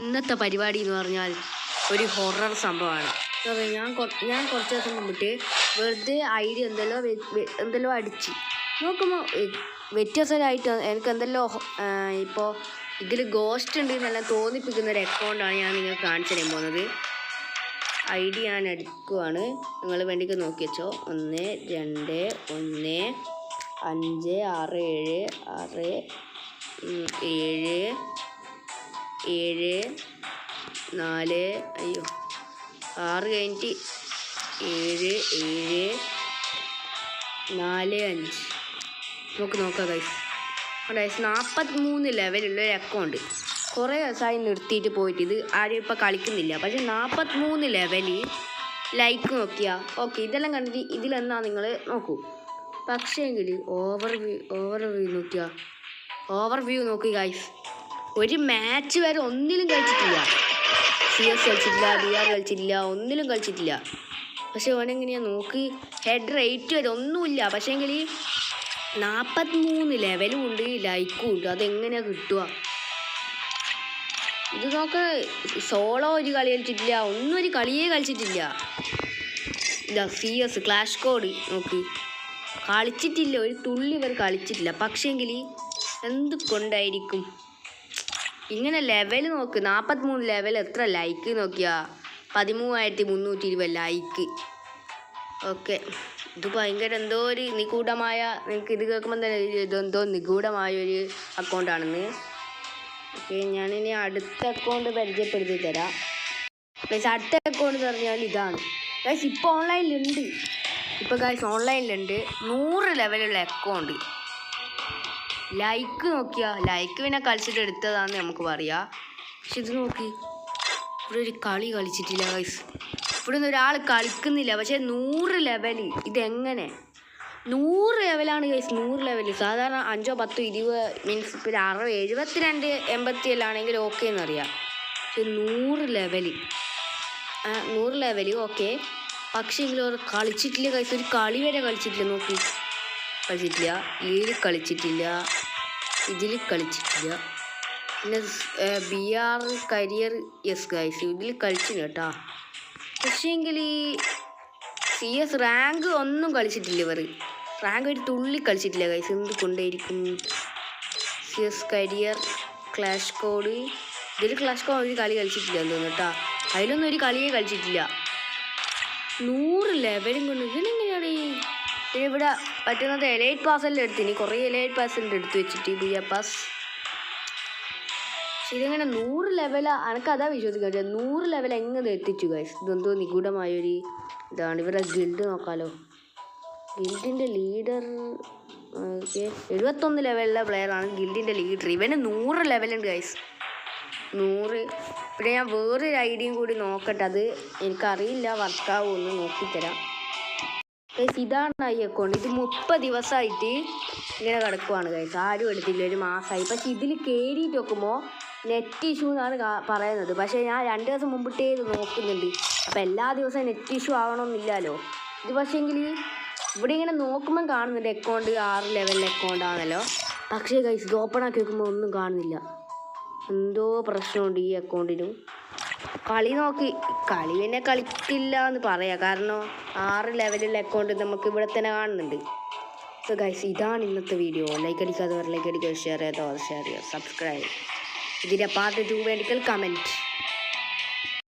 ഇന്നത്തെ പരിപാടി എന്ന് പറഞ്ഞാൽ ഒരു ഹൊറർ സംഭവമാണ് ഞാൻ ഞാൻ കുറച്ച് ദിവസം മുമ്പിട്ട് വെറുതെ ഐഡിയ എന്തെല്ലോ എന്തെല്ലോ അടിച്ച്. നോക്കുമ്പോൾ വ്യത്യസ്തമായിട്ട് എനിക്ക് എന്തെല്ലോ ഇപ്പോൾ ഇതിൽ ഗോസ്റ്റ് ഉണ്ട് എന്നെല്ലാം തോന്നിപ്പിക്കുന്ന ഒരു അക്കൗണ്ടാണ് ഞാൻ നിങ്ങൾക്ക് കാണിച്ചു തരാൻ പോകുന്നത്. ഐ ഡി ഞാൻ എടുക്കുവാണ്. നിങ്ങൾ വേണ്ടിക്ക് നോക്കി വെച്ചോ. ഒന്ന് രണ്ട് ഒന്ന് അഞ്ച് ആറ് ഏഴ് ആറ് ഏഴ് ഏഴ് നാല് അയ്യോ ആറ് കഴിഞ്ഞിട്ട് ഏഴ് ഏഴ് നാല് അഞ്ച്. നമുക്ക് നോക്കാം കൈസ് ഗൈസ് നാൽപ്പത്തി മൂന്ന് ലെവലുള്ള ഒരു അക്കൗണ്ട് കുറേ ദിവസമായി നിർത്തിയിട്ട് പോയിട്ട് ഇത് ആരും ഇപ്പോൾ കളിക്കുന്നില്ല. പക്ഷേ നാൽപ്പത്തി മൂന്ന് ലെവൽ ലൈക്ക് നോക്കിയാൽ ഓക്കെ ഇതെല്ലാം കണ്ടിട്ട് ഇതിലെന്നാ നിങ്ങൾ നോക്കൂ. പക്ഷേങ്കിൽ ഓവർ വ്യൂ ഓവർ വ്യൂ നോക്കിയാൽ ഓവർ വ്യൂ നോക്കി ഗൈസ് ഒരു മാച്ച് വരെ ഒന്നിലും കളിച്ചിട്ടില്ല. സി എസ് കളിച്ചിട്ടില്ല ബി ആർ കളിച്ചിട്ടില്ല ഒന്നിലും കളിച്ചിട്ടില്ല. പക്ഷെ ഓനെങ്ങനെയാ നോക്ക് ഹെഡ് റേറ്റ് വരെ ഒന്നുമില്ല. പക്ഷേ പക്ഷേങ്കിൽ നാൽപ്പത്തിമൂന്ന് ലെവലും ഉണ്ട് ലൈക്കും ഉണ്ട്. അതെങ്ങനെയാ കിട്ടുക? ഇത് നോക്ക് സോളോ ഒരു കളി കളിച്ചിട്ടില്ല ഒന്നും ഒരു കളിയേ കളിച്ചിട്ടില്ല. ഇതാ സി എസ് ക്ലാഷ് കോഡ് നോക്ക്. കളിച്ചിട്ടില്ല ഒരു തുള്ളി ഇവർ കളിച്ചിട്ടില്ല. പക്ഷേങ്കിൽ എന്ത് കൊണ്ടായിരിക്കും ഇങ്ങനെ ലെവൽ നോക്ക്. നാൽപ്പത്തിമൂന്ന് ലെവൽ എത്ര ലൈക്ക് നോക്കിയാ? പതിമൂവായിരത്തി മുന്നൂറ്റി ഇരുപത് ലൈക്ക് ഓക്കെ ഇത് ഭയങ്കര എന്തോ ഒരു നിഗൂഢമായ നിങ്ങൾക്ക് ഇത് കേൾക്കുമ്പോൾ തന്നെ ഇതെന്തോ നിഗൂഢമായ ഒരു അക്കൗണ്ടാണെന്ന് ഓക്കെ ഞാനിനി അടുത്ത അക്കൗണ്ട് പരിചയപ്പെടുത്തി തരാം. പ്ലസ് അടുത്ത അക്കൗണ്ട് എന്ന് പറഞ്ഞാൽ ഇതാണ്. ഗൈസ് ഇപ്പോൾ ഓൺലൈനിലുണ്ട് ഇപ്പോൾ ഗൈസ് ഓൺലൈനിലുണ്ട് നൂറ് ലെവലുള്ള അക്കൗണ്ട് ലൈക്ക് നോക്കിയാ. ലൈക്ക് പിന്നെ കളിച്ചിട്ട് എടുത്തതാന്ന് നമുക്ക് പറയാ. പക്ഷെ ഇത് നോക്കി. ഇവിടെ ഒരു കളി കളിച്ചിട്ടില്ല ഗൈസ് ഇവിടെ നിന്ന് ഒരാൾ കളിക്കുന്നില്ല. പക്ഷെ നൂറ് ലെവൽ ഇതെങ്ങനെ? നൂറ് ലെവലാണ് ഗൈസ് നൂറ് ലെവൽ സാധാരണ അഞ്ചോ പത്തോ ഇരുപത് മീൻസ് ഇപ്പോൾ അറുപത് എഴുപത്തിരണ്ട് എൺപത്തി എല്ലാണെങ്കിൽ ഓക്കെ എന്നറിയാം. പക്ഷെ നൂറ് ലെവൽ നൂറ് ലെവൽ ഓക്കെ പക്ഷേ എങ്കിലും കളിച്ചിട്ടില്ല ഗൈസ് ഒരു കളി വരെ കളിച്ചിട്ടില്ല നോക്കി. കളിച്ചിട്ടില്ല ഇതിൽ കളിച്ചിട്ടില്ല ഇതിൽ കളിച്ചിട്ടില്ല. പിന്നെ B R career S guys ഇതിൽ കളിച്ചില്ല കേട്ടാ. പക്ഷേങ്കിൽ സി എസ് റാങ്ക് ഒന്നും കളിച്ചിട്ടില്ല ഇവർ റാങ്ക് ഒരു തുള്ളി കളിച്ചിട്ടില്ല ഗൈസ് എന്ത് കൊണ്ടേയിരിക്കും? C S career clash code ഇതിൽ ക്ലാഷ് കോഡ് ഒരു കളി കളിച്ചിട്ടില്ല എന്ന് തോന്നുന്നു കേട്ടോ. അതിലൊന്നും ഒരു കളിയെ കളിച്ചിട്ടില്ല. നൂറ് ലെവലും കൊണ്ട് ഇതിനെങ്ങനെയാണ് ഇവിടെ പറ്റുന്നത് എലൈറ്റ് പാസ്സെല്ലാം ഇനി കുറേ എലൈറ്റ് പാസ്സെല്ലാം എടുത്ത് വെച്ചിട്ട് ബി എ പാസ് ഇതിങ്ങനെ നൂറ് ലെവലാണ് എനിക്ക് അതാ വിശ്വസിക്കാൻ പറ്റുക. നൂറ് ലെവൽ എങ്ങനെ എത്തിച്ചു ഗൈസ് ഇതെന്തോ നിഗൂഢമായൊരു ഇതാണ്. ഇവരുടെ ഗിൽഡ് നോക്കാലോ. ഗിൽഡിന്റെ ലീഡർ ഓക്കെ എഴുപത്തൊന്ന് ലെവലിലെ പ്ലെയറാണ് ഗിൽഡിന്റെ ലീഡർ ഇവന് നൂറ് ലെവലുണ്ട് ഗൈസ് നൂറ്. പിന്നെ ഞാൻ വേറൊരു ഐഡിയയും കൂടി നോക്കട്ടെ. അത് എനിക്കറിയില്ല. വർക്കാവുമെന്ന് നോക്കിത്തരാം. ഗൈസ് ഇതാണ് ഐ അക്കൗണ്ട് ഇത് മുപ്പത് ദിവസമായിട്ട് ഇങ്ങനെ കിടക്കുവാണ് ഗൈസ് ആരും എടുത്തില്ല. ഒരു മാസമായി. പക്ഷെ ഇതിൽ കയറിയിട്ട് നോക്കുമ്പോൾ നെറ്റ് ഇഷ്യൂ എന്നാണ് പറയുന്നത്. പക്ഷേ ഞാൻ രണ്ട് ദിവസം മുമ്പിട്ടേ ഇത് നോക്കുന്നുണ്ട്. അപ്പോൾ എല്ലാ ദിവസവും നെറ്റ് ഇഷ്യൂ ആവണമെന്നില്ലല്ലോ ഇത് പക്ഷേ പക്ഷേങ്കിൽ ഇവിടെ ഇങ്ങനെ നോക്കുമ്പം കാണുന്നുണ്ട് അക്കൗണ്ട് ആറ് ലെവലിലെ അക്കൗണ്ട് ആണല്ലോ. പക്ഷേ ഗൈസ് ഇത് ഓപ്പൺ ആക്കി വെക്കുമ്പോൾ ഒന്നും കാണുന്നില്ല. എന്തോ പ്രശ്നമുണ്ട് ഈ അക്കൗണ്ടിനും കളി നോക്കി. കളി പിന്നെ കളിക്കില്ല എന്ന് പറയാം. കാരണം ആറ് ലെവലുള്ള അക്കൗണ്ട് നമുക്ക് ഇവിടെ തന്നെ കാണുന്നുണ്ട്. സോ ഗൈസ് ഇതാണ് ഇന്നത്തെ വീഡിയോ ലൈക്ക് അടിക്കാത്തവർ ലൈക്ക് അടിക്കുക ഷെയർ ചെയ്തോ ഷെയർ ചെയ്യുക സബ്സ്ക്രൈബ് ഇതിന്റെ പാർട്ട് ടു വേണ്ടിക്കൽ കമന്റ്